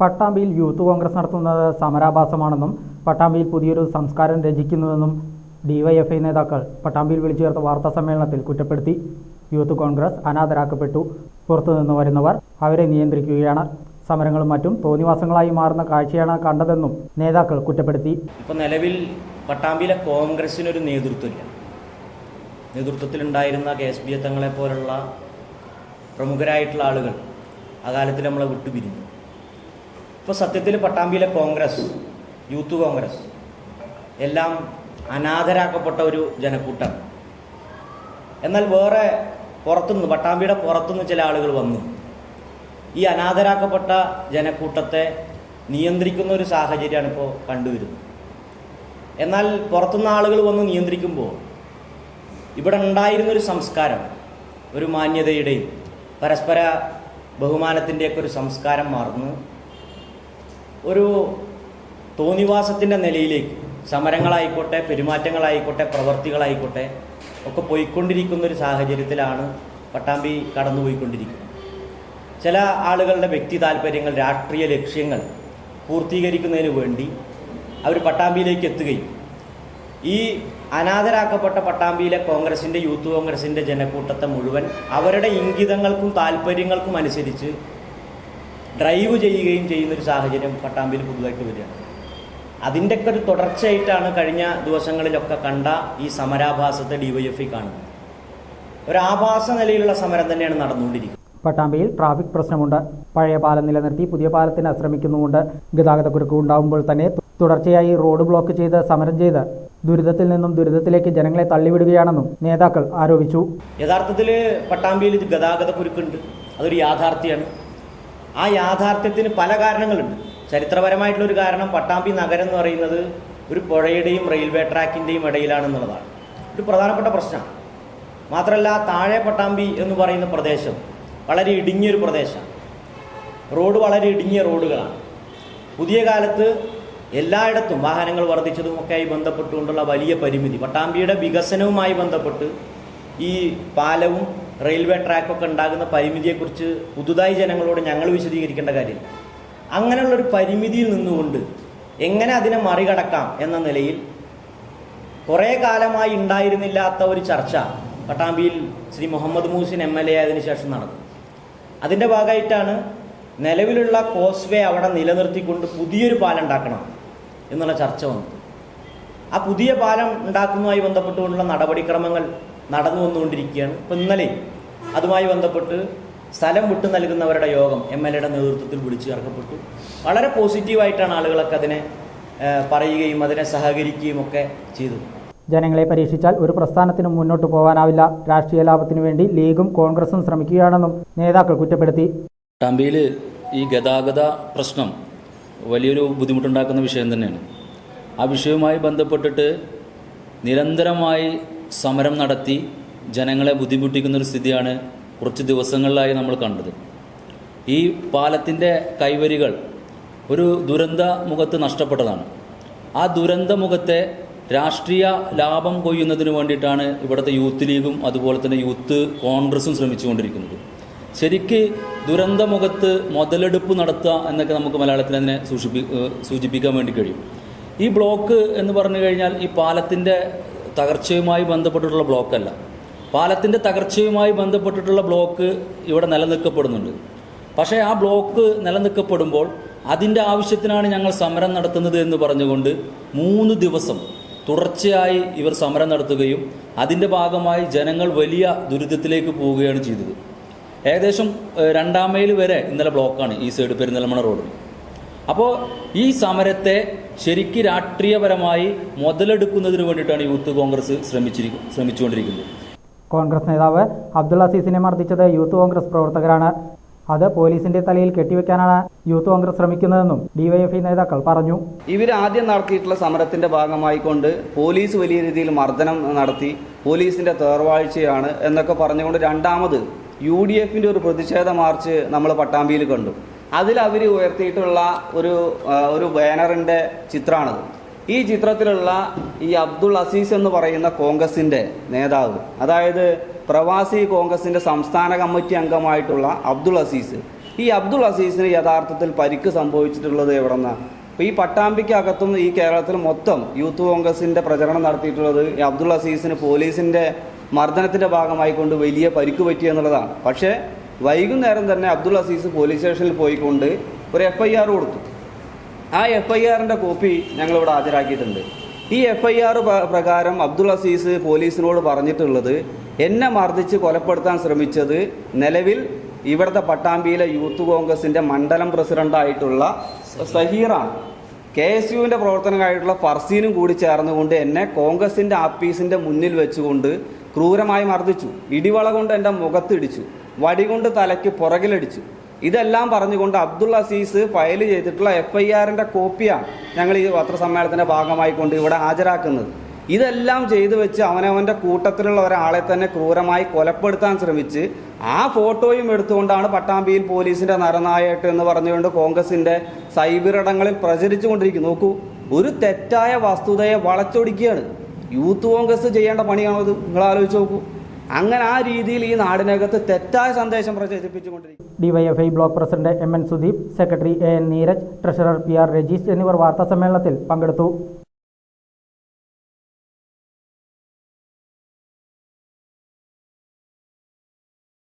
പട്ടാമ്പിയിൽ youth Congress നടത്തുന്നത് സമരാഭാസമാണെന്നും പട്ടാമ്പിയിൽ പുതിയൊരു സംസ്കാരം രചിക്കുന്നുവെന്നും ഡിവൈഎഫ്ഐ നേതാക്കൾ പട്ടാമ്പിയിൽ വിളിച്ചു ചേർത്ത വാർത്താ സമ്മേളനത്തിൽ കുറ്റപ്പെടുത്തി. യൂത്ത് കോൺഗ്രസ് അനാഥരാക്കപ്പെട്ടു. പുറത്തുനിന്ന് വരുന്നവർ അവരെ നിയന്ത്രിക്കുകയാണ്. സമരങ്ങളും മറ്റും തോന്നിവാസങ്ങളായി മാറുന്ന കാഴ്ചയാണ് കണ്ടതെന്നും നേതാക്കൾ കുറ്റപ്പെടുത്തി. ഇപ്പോൾ നിലവിൽ പട്ടാമ്പിയിലെ കോൺഗ്രസിനൊരു നേതൃത്വമില്ല. നേതൃത്വത്തിലുണ്ടായിരുന്ന കെ എസ് ബി തങ്ങളെ പോലുള്ള പ്രമുഖരായിട്ടുള്ള ആളുകൾ ആ കാലത്തിൽ നമ്മളെ വിട്ടുപിരിഞ്ഞു. ഇപ്പോൾ സത്യത്തിൽ പട്ടാമ്പിയിലെ കോൺഗ്രസ് യൂത്ത് കോൺഗ്രസ് എല്ലാം അനാഥരാക്കപ്പെട്ട ഒരു ജനക്കൂട്ടം. എന്നാൽ വേറെ പുറത്തുനിന്ന് പട്ടാമ്പിയുടെ പുറത്തുനിന്ന് ചില ആളുകൾ വന്നു. ഈ അനാഥരാക്കപ്പെട്ട ജനക്കൂട്ടത്തെ നിയന്ത്രിക്കുന്ന ഒരു സാഹചര്യമാണ് ഇപ്പോൾ കണ്ടുവരുന്നത്. എന്നാൽ പുറത്തുനിന്ന് ആളുകൾ വന്ന് നിയന്ത്രിക്കുമ്പോൾ ഇവിടെ ഉണ്ടായിരുന്നൊരു സംസ്കാരം ഒരു മാന്യതയുടെയും പരസ്പര ബഹുമാനത്തിന്റെയൊക്കെ ഒരു സംസ്കാരം മാറുന്നു. ഒരു തോന്നിവാസത്തിന്റെ നിലയിലേക്ക് സമരങ്ങളായിക്കോട്ടെ പെരുമാറ്റങ്ങളായിക്കോട്ടെ പ്രവർത്തികളായിക്കോട്ടെ ഒക്കെ പോയിക്കൊണ്ടിരിക്കുന്ന ഒരു സാഹചര്യത്തിലാണ് പട്ടാമ്പി കടന്നുപോയിക്കൊണ്ടിരിക്കുന്നത്. ചില ആളുകളുടെ വ്യക്തി താല്പര്യങ്ങൾ രാഷ്ട്രീയ ലക്ഷ്യങ്ങൾ പൂർത്തീകരിക്കുന്നതിന് വേണ്ടി അവർ പട്ടാമ്പിയിലേക്ക് എത്തുകയും ഈ അനാഥരാക്കപ്പെട്ട പട്ടാമ്പിയിലെ കോൺഗ്രസിന്റെ യൂത്ത് കോൺഗ്രസിന്റെ ജനക്കൂട്ടത്തെ മുഴുവൻ അവരുടെ ഇംഗിതങ്ങൾക്കും താല്പര്യങ്ങൾക്കും അനുസരിച്ച് ഡ്രൈവ് ചെയ്യുകയും ചെയ്യുന്നൊരു സാഹചര്യം പട്ടാമ്പിയിൽ പുതുതായിട്ട് വരികയാണ് അതിന്റെയൊക്കെ ഒരു തുടർച്ചയായിട്ടാണ് കഴിഞ്ഞ ദിവസങ്ങളിലൊക്കെ കണ്ട ഈ സമരാഭാസത്തെ ഡിവൈഎഫ്ഐ കാണുന്നത്. ഒരു ആഭാസ നിലയിലുള്ള സമരം തന്നെയാണ് നടന്നുകൊണ്ടിരിക്കുന്നത്. പട്ടാമ്പിയിൽ ട്രാഫിക് പ്രശ്നമുണ്ട്. പഴയ പാലം നിലനിർത്തി പുതിയ പാലത്തിന് ശ്രമിക്കുന്നുമുണ്ട് ഗതാഗതക്കുരുക്ക് ഉണ്ടാകുമ്പോൾ തന്നെ തുടർച്ചയായി റോഡ് ബ്ലോക്ക് ചെയ്ത് സമരം ചെയ്ത് ദുരിതത്തിൽ നിന്നും ദുരിതത്തിലേക്ക് ജനങ്ങളെ തള്ളിവിടുകയാണെന്നും നേതാക്കൾ ആരോപിച്ചു. യഥാർത്ഥത്തിൽ പട്ടാമ്പിയിൽ ഇത് ഗതാഗത കുരുക്കുണ്ട് അതൊരു യാഥാർത്ഥ്യമാണ്. ആ യാഥാർത്ഥ്യത്തിന് പല കാരണങ്ങളുണ്ട്. ചരിത്രപരമായിട്ടുള്ള ഒരു കാരണം പട്ടാമ്പി നഗരം എന്ന് പറയുന്നത് ഒരു പുഴയുടെയും റെയിൽവേ ട്രാക്കിന്റെയും ഇടയിലാണെന്നുള്ളതാണ്. ഒരു പ്രധാനപ്പെട്ട പ്രശ്നമാണ് മാത്രമല്ല താഴെ പട്ടാമ്പി എന്ന് പറയുന്ന പ്രദേശം വളരെ ഇടുങ്ങിയൊരു പ്രദേശമാണ്. റോഡ് വളരെ ഇടുങ്ങിയ റോഡുകളാണ്. പുതിയ കാലത്ത് എല്ലായിടത്തും വാഹനങ്ങൾ വർദ്ധിച്ചതുമൊക്കെയായി ബന്ധപ്പെട്ടുകൊണ്ടുള്ള വലിയ പരിമിതി. പട്ടാമ്പിയുടെ വികസനവുമായി ബന്ധപ്പെട്ട് ഈ പാലവും റെയിൽവേ ട്രാക്കൊക്കെ ഉണ്ടാകുന്ന പരിമിതിയെക്കുറിച്ച് പുതുതായി ജനങ്ങളോട് ഞങ്ങൾ വിശദീകരിക്കേണ്ട കാര്യമില്ല അങ്ങനെയുള്ളൊരു പരിമിതിയിൽ നിന്നുകൊണ്ട് എങ്ങനെ അതിനെ മറികടക്കാം എന്ന നിലയിൽ കുറേ കാലമായി ഉണ്ടായിരുന്നില്ലാത്ത ഒരു ചർച്ച പട്ടാമ്പിയിൽ Shri Muhammad Muhsin M L A ആയതിനു ശേഷം നടന്നു. അതിന്റെ ഭാഗമായിട്ടാണ് നിലവിലുള്ള കോസ്വേ അവിടെ നിലനിർത്തിക്കൊണ്ട് പുതിയൊരു പാലം ഉണ്ടാക്കണം എന്നുള്ള ചർച്ച വന്നത്. ആ പുതിയ പാലം ഉണ്ടാക്കുന്നതുമായി ബന്ധപ്പെട്ടുകൊണ്ടുള്ള നടപടിക്രമങ്ങൾ നടന്നു വന്നുകൊണ്ടിരിക്കുകയാണ്. ഇപ്പം ഇന്നലെ അതുമായി ബന്ധപ്പെട്ട് സ്ഥലം വിട്ടു നൽകുന്നവരുടെ യോഗം എം എൽ എയുടെ നേതൃത്വത്തിൽ വിളിച്ചു ചേർക്കപ്പെട്ടു. വളരെ പോസിറ്റീവായിട്ടാണ് ആളുകളൊക്കെ അതിനെ പറയുകയും അതിനെ സഹകരിക്കുകയും ഒക്കെ ചെയ്തത്. ജനങ്ങളെ പരീക്ഷിച്ചാൽ ഒരു പ്രസ്ഥാനത്തിനും മുന്നോട്ട് പോകാനാവില്ല. രാഷ്ട്രീയ ലാഭത്തിനു വേണ്ടി ലീഗും കോൺഗ്രസും ശ്രമിക്കുകയാണെന്നും നേതാക്കൾ കുറ്റപ്പെടുത്തി. ടാമ്പിയിൽ ഈ ഗതാഗത പ്രശ്നം വലിയൊരു ബുദ്ധിമുട്ടുണ്ടാക്കുന്ന വിഷയം തന്നെയാണ്. ആ വിഷയവുമായി ബന്ധപ്പെട്ടിട്ട് നിരന്തരമായി സമരം നടത്തി ജനങ്ങളെ ബുദ്ധിമുട്ടിക്കുന്ന ഒരു സ്ഥിതിയാണ് കുറച്ച് ദിവസങ്ങളിലായി നമ്മൾ കണ്ടത്. ഈ പാലത്തിന്റെ കൈവരികൾ ഒരു ദുരന്ത മുഖത്ത് നഷ്ടപ്പെട്ടതാണ്. ആ ദുരന്ത മുഖത്തെ രാഷ്ട്രീയ ലാഭം കൊയ്യുന്നതിന് വേണ്ടിയിട്ടാണ് ഇവിടുത്തെ യൂത്ത് ലീഗും അതുപോലെ തന്നെ യൂത്ത് കോൺഗ്രസും ശ്രമിച്ചുകൊണ്ടിരിക്കുന്നത്. ശരിക്ക് ദുരന്ത മുഖത്ത് മുതലെടുപ്പ് നടത്തുക എന്നൊക്കെ നമുക്ക് മലയാളത്തിൽ അതിനെ സൂചിപ്പി സൂചിപ്പിക്കാൻ വേണ്ടി കഴിയും. ഈ ബ്ലോക്ക് എന്ന് പറഞ്ഞു കഴിഞ്ഞാൽ ഈ പാലത്തിന്റെ തകർച്ചയുമായി ബന്ധപ്പെട്ടിട്ടുള്ള ബ്ലോക്കല്ല പാലത്തിന്റെ തകർച്ചയുമായി ബന്ധപ്പെട്ടിട്ടുള്ള ബ്ലോക്ക് ഇവിടെ നിലനിൽക്കപ്പെടുന്നുണ്ട്. പക്ഷേ ആ ബ്ലോക്ക് നിലനിൽക്കപ്പെടുമ്പോൾ അതിന്റെ ആവശ്യത്തിനാണ് ഞങ്ങൾ സമരം നടത്തുന്നത് എന്ന് പറഞ്ഞുകൊണ്ട് മൂന്ന് ദിവസം തുടർച്ചയായി ഇവർ സമരം നടത്തുകയും അതിന്റെ ഭാഗമായി ജനങ്ങൾ വലിയ ദുരിതത്തിലേക്ക് പോവുകയാണ് ചെയ്തത്. ഏകദേശം രണ്ടാം മൈൽ വരെ ഇന്നലെ ബ്ലോക്കാണ് ഈ സൈഡ് പെരിന്തൽമണ്ണ റോഡിൽ അപ്പോൾ ഈ സമരത്തെ ശരിക്ക് രാഷ്ട്രീയപരമായി മുതലെടുക്കുന്നതിന് വേണ്ടിയിട്ടാണ് യൂത്ത് കോൺഗ്രസ് ശ്രമിച്ചിരിക്കും ശ്രമിച്ചുകൊണ്ടിരിക്കുന്നത്. കോൺഗ്രസ് നേതാവ് അബ്ദുൾ അസീസിനെ മർദ്ദിച്ചത് യൂത്ത് കോൺഗ്രസ് പ്രവർത്തകരാണ്. അത് പോലീസിന്റെ തലയിൽ കെട്ടിവെക്കാനാണ് യൂത്ത് കോൺഗ്രസ് ശ്രമിക്കുന്നതെന്നും ഡിവൈഎഫ്ഐ നേതാക്കൾ പറഞ്ഞു. ഇവർ ആദ്യം നടത്തിയിട്ടുള്ള സമരത്തിന്റെ ഭാഗമായിക്കൊണ്ട് പോലീസ് വലിയ രീതിയിൽ മർദ്ദനം നടത്തി പോലീസിന്റെ തേർവാഴ്ചയാണ് എന്നൊക്കെ പറഞ്ഞുകൊണ്ട് രണ്ടാമത് യു ഡി എഫിന്റെ ഒരു പ്രതിഷേധ മാർച്ച് നമ്മൾ പട്ടാമ്പിയിൽ കണ്ടു. അതിൽ അവർ ഉയർത്തിയിട്ടുള്ള ഒരു ഒരു ബാനറിന്റെ ചിത്രമാണത് ഈ ചിത്രത്തിലുള്ള ഈ അബ്ദുൾ അസീസ് എന്ന് പറയുന്ന കോൺഗ്രസിന്റെ നേതാവ് അതായത് പ്രവാസി കോൺഗ്രസിന്റെ സംസ്ഥാന കമ്മിറ്റി അംഗമായിട്ടുള്ള അബ്ദുൾ അസീസ്. ഈ അബ്ദുൾ അസീസിന് യഥാർത്ഥത്തിൽ പരിക്ക് സംഭവിച്ചിട്ടുള്ളത് എവിടെന്നാണ് അപ്പോൾ ഈ പട്ടാമ്പിക്കകത്തും ഈ കേരളത്തിൽ മൊത്തം യൂത്ത് കോൺഗ്രസിന്റെ പ്രചരണം നടത്തിയിട്ടുള്ളത് ഈ അബ്ദുൾ അസീസിന് പോലീസിന്റെ മർദ്ദനത്തിന്റെ ഭാഗമായിക്കൊണ്ട് വലിയ പരിക്ക് പറ്റിയെന്നുള്ളതാണ് പക്ഷേ വൈകുന്നേരം തന്നെ അബ്ദുൾ അസീസ് പോലീസ് സ്റ്റേഷനിൽ പോയിക്കൊണ്ട് ഒരു എഫ് ഐ ആർ കൊടുത്തു. ആ എഫ് ഐ ആറിന്റെ കോപ്പി ഞങ്ങളിവിടെ ഹാജരാക്കിയിട്ടുണ്ട്. ഈ എഫ് ഐ ആർ പ്രകാരം അബ്ദുൾ അസീസ് പോലീസിനോട് പറഞ്ഞിട്ടുള്ളത് എന്നെ മർദ്ദിച്ച് കൊലപ്പെടുത്താൻ ശ്രമിച്ചത് നിലവിൽ ഇവിടുത്തെ പട്ടാമ്പിയിലെ യൂത്ത് കോൺഗ്രസിന്റെ മണ്ഡലം പ്രസിഡന്റായിട്ടുള്ള സഹീറാണ്. കെ എസ് യുവിന്റെ പ്രവർത്തനമായിട്ടുള്ള ഫർസീനും കൂടി ചേർന്നുകൊണ്ട് എന്നെ കോൺഗ്രസിന്റെ ആപ്പീസിന്റെ മുന്നിൽ വെച്ചുകൊണ്ട് ക്രൂരമായി മർദ്ദിച്ചു. ഇടിവള കൊണ്ട് എന്റെ മുഖത്തിടിച്ചു. വടി കൊണ്ട് തലയ്ക്ക് പുറകിലടിച്ചു. ഇതെല്ലാം പറഞ്ഞുകൊണ്ട് അബ്ദുൾ അസീസ് ഫയൽ ചെയ്തിട്ടുള്ള എഫ് ഐ ആറിന്റെ കോപ്പിയാണ് ഞങ്ങൾ ഈ പത്രസമ്മേളനത്തിന്റെ ഭാഗമായി കൊണ്ട് ഇവിടെ ഹാജരാക്കുന്നത്. ഇതെല്ലാം ചെയ്തു വെച്ച് അവനവന്റെ കൂട്ടത്തിലുള്ള ഒരാളെ തന്നെ ക്രൂരമായി കൊലപ്പെടുത്താൻ ശ്രമിച്ച് ആ ഫോട്ടോയും എടുത്തുകൊണ്ടാണ് പട്ടാമ്പിയിൽ പോലീസിന്റെ നരനായിട്ട് എന്ന് പറഞ്ഞുകൊണ്ട് കോൺഗ്രസിന്റെ സൈബറിടങ്ങളിൽ പ്രചരിച്ചു കൊണ്ടിരിക്കുന്നു നോക്കൂ ഒരു തെറ്റായ വസ്തുതയെ വളച്ചൊടിക്കുകയാണ്. യൂത്ത് കോൺഗ്രസ് ചെയ്യേണ്ട പണിയാണത് നിങ്ങൾ ആലോചിച്ച് നോക്കൂ. അങ്ങനെ ആ രീതിയിൽ ഈ നാടിനകത്ത് തെറ്റായ സന്ദേശം പ്രചരിപ്പിച്ചുകൊണ്ടിരിക്കും DYFI block president M N Sudeep secretary A N Neeraj treasurer P R Rajeesh എന്നിവർ വാർത്താസമ്മേളനത്തിൽ പങ്കെടുത്തു.